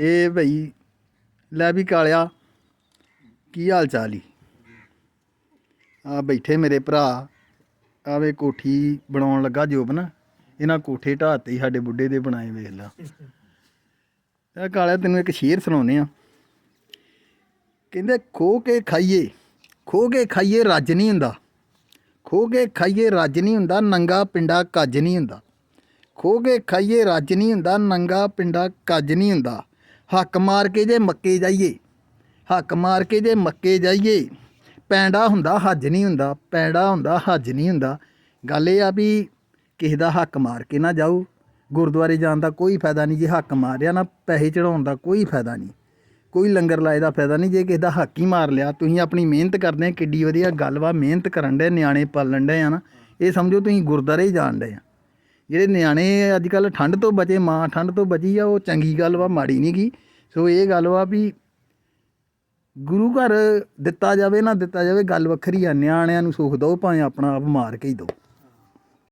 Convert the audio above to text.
ਇਹ ਭਈ ਲੈ ਵੀ ਕਾਲਿਆ, ਕੀ ਹਾਲ ਚਾਲ ਈ? ਆ ਬੈਠੇ ਮੇਰੇ ਭਰਾ ਆਵੇ ਕੋਠੀ ਬਣਾਉਣ ਲੱਗਾ ਜੋਬ ਨਾ ਇਹਨਾਂ ਕੋਠੇ ਢਾਤੇ ਸਾਡੇ ਬੁੱਢੇ ਦੇ ਬਣਾਏ ਵੇਖ ਲਾ। ਇਹ ਕਾਲਿਆ, ਤੈਨੂੰ ਇੱਕ ਸ਼ੇਰ ਸੁਣਾਉਨੇ ਆ। ਕਹਿੰਦੇ, ਖੋ ਕੇ ਖਾਈਏ, ਖੋ ਕੇ ਖਾਈਏ ਰੱਜ ਨਹੀਂ ਹੁੰਦਾ, ਖੋ ਕੇ ਖਾਈਏ ਰੱਜ ਨਹੀਂ ਹੁੰਦਾ, ਨੰਗਾ ਪਿੰਡਾ ਕੱਜ ਨਹੀਂ ਹੁੰਦਾ, ਖੋ ਕੇ ਖਾਈਏ ਰੱਜ ਨਹੀਂ ਹੁੰਦਾ, ਨੰਗਾ ਪਿੰਡਾ ਕੱਜ ਨਹੀਂ ਹੁੰਦਾ ਹੱਕ ਮਾਰ ਕੇ ਜੇ ਮੱਕੇ ਜਾਈਏ, ਹੱਕ ਮਾਰ ਕੇ ਜੇ ਮੱਕੇ ਜਾਈਏ, ਪੈਂਡਾ ਹੁੰਦਾ ਹੱਜ ਨਹੀਂ ਹੁੰਦਾ, ਪੈਂਡਾ ਹੁੰਦਾ ਹੱਜ ਨਹੀਂ ਹੁੰਦਾ। ਗੱਲ ਇਹ ਆ ਵੀ ਕਿਸੇ ਦਾ ਹੱਕ ਮਾਰ ਕੇ ਨਾ ਜਾਓ ਗੁਰਦੁਆਰੇ ਜਾਣ ਦਾ ਕੋਈ ਫਾਇਦਾ ਨਹੀਂ, ਜੇ ਹੱਕ ਮਾਰਿਆ ਨਾ ਪੈਸੇ ਚੜਾਉਣ ਦਾ ਕੋਈ ਫਾਇਦਾ ਨਹੀਂ। ਕੋਈ ਲੰਗਰ ਲਾਏ ਦਾ ਫਾਇਦਾ ਨਹੀਂ, ਜੇ ਕਿਸੇ ਦਾ ਹੱਕ ਹੀ ਮਾਰ ਲਿਆ, ਤੁਸੀਂ ਆਪਣੀ ਮਿਹਨਤ ਕਰਦੇ ਆ, ਕਿੱਡੀ ਵਧੀਆ ਗੱਲ ਵਾ, ਮਿਹਨਤ ਕਰਨ ਦੇ ਨਿਆਣੇ ਪਾਲਣ ਦੇ ਆ ਨਾ। ਇਹ ਸਮਝੋ ਤੁਸੀਂ ਗੁਰਦੁਆਰੇ ਹੀ ਜਾਣ ਦੇ ਆ। ਜਿਹੜੇ ਨਿਆਣੇ ਅੱਜ ਕੱਲ ਠੰਡ ਤੋਂ ਬਚੇ, ਮਾਂ ਠੰਡ ਤੋਂ ਬਚੀ ਆ, ਉਹ ਚੰਗੀ ਗੱਲ ਵਾ, ਮਾੜੀ ਨਹੀਂ ਗੀ। ਸੋ ਇਹ ਗੱਲ ਵਾ ਵੀ ਗੁਰੂ ਘਰ ਦਿੱਤਾ ਜਾਵੇ, ਨਾ ਦਿੱਤਾ ਜਾਵੇ, ਗੱਲ ਵੱਖਰੀ ਆ। ਨਿਆਣਿਆਂ ਨੂੰ ਸੁੱਖ ਦਿਓ, ਭਾਵੇਂ ਆਪਣਾ ਆਪ ਮਾਰ ਕੇ ਹੀ ਦਿਓ।